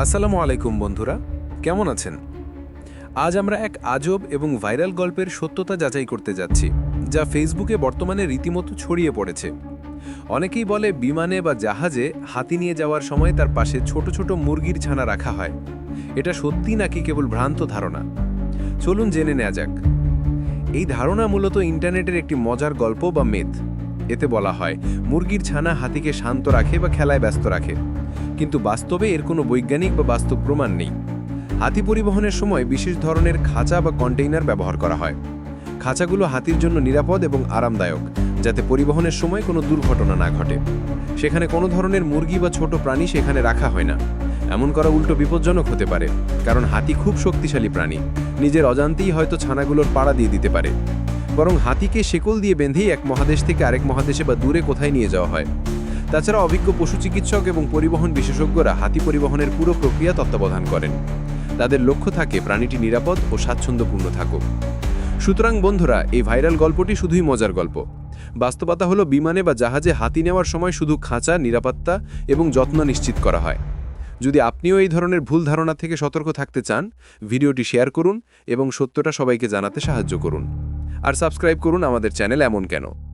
আসসালামু আলাইকুম বন্ধুরা, কেমন আছেন? আজ আমরা এক আজব এবং ভাইরাল গল্পের সত্যতা যাচাই করতে যাচ্ছি, যা ফেসবুকে বর্তমানে রীতিমতো ছড়িয়ে পড়েছে। অনেকেই বলে বিমানে বা জাহাজে হাতি নিয়ে যাওয়ার সময় তার পাশে ছোট ছোট মুরগির ছানা রাখা হয়। এটা সত্যি নাকি কেবল ভ্রান্ত ধারণা? চলুন জেনে নেওয়া যাক। এই ধারণা মূলত ইন্টারনেটের একটি মজার গল্প বা মেথ। এতে বলা হয়, মুরগির ছানা হাতিকে শান্ত রাখে বা খেলায় ব্যস্ত রাখে। কিন্তু বাস্তবে এর কোনো বৈজ্ঞানিক বা বাস্তব প্রমাণ নেই। হাতি পরিবহনের সময় বিশেষ ধরনের খাঁচা বা কন্টেইনার ব্যবহার করা হয়। খাঁচাগুলো হাতির জন্য নিরাপদ এবং আরামদায়ক, যাতে পরিবহনের সময় কোনো দুর্ঘটনা না ঘটে। সেখানে কোনো ধরনের মুরগি বা ছোট প্রাণী সেখানে রাখা হয় না। এমন করা উল্টো বিপজ্জনক হতে পারে, কারণ হাতি খুব শক্তিশালী প্রাণী। নিজের অজান্তেই হয়তো ছানাগুলোর পাড়া দিয়ে দিতে পারে। বরং হাতিকে শেকল দিয়ে বেঁধেই এক মহাদেশ থেকে আরেক মহাদেশে বা দূরে কোথায় নিয়ে যাওয়া হয়। তাছাড়া অভিজ্ঞ পশু চিকিৎসক এবং পরিবহন বিশেষজ্ঞরা হাতি পরিবহনের পুরো প্রক্রিয়া তত্ত্বাবধান করেন। তাদের লক্ষ্য থাকে প্রাণীটি নিরাপদ ও স্বাচ্ছন্দ্যপূর্ণ থাকুক। সুতরাং বন্ধুরা, এই ভাইরাল গল্পটি শুধুই মজার গল্প। বাস্তবতা হলো বিমানে বা জাহাজে হাতি নেওয়ার সময় শুধু খাঁচা, নিরাপত্তা এবং যত্ন নিশ্চিত করা হয়। যদি আপনিও এই ধরনের ভুল ধারণা থেকে সতর্ক থাকতে চান, ভিডিওটি শেয়ার করুন এবং সত্যটা সবাইকে জানাতে সাহায্য করুন। আর সাবস্ক্রাইব করুন আমাদের চ্যানেল এমন কেন।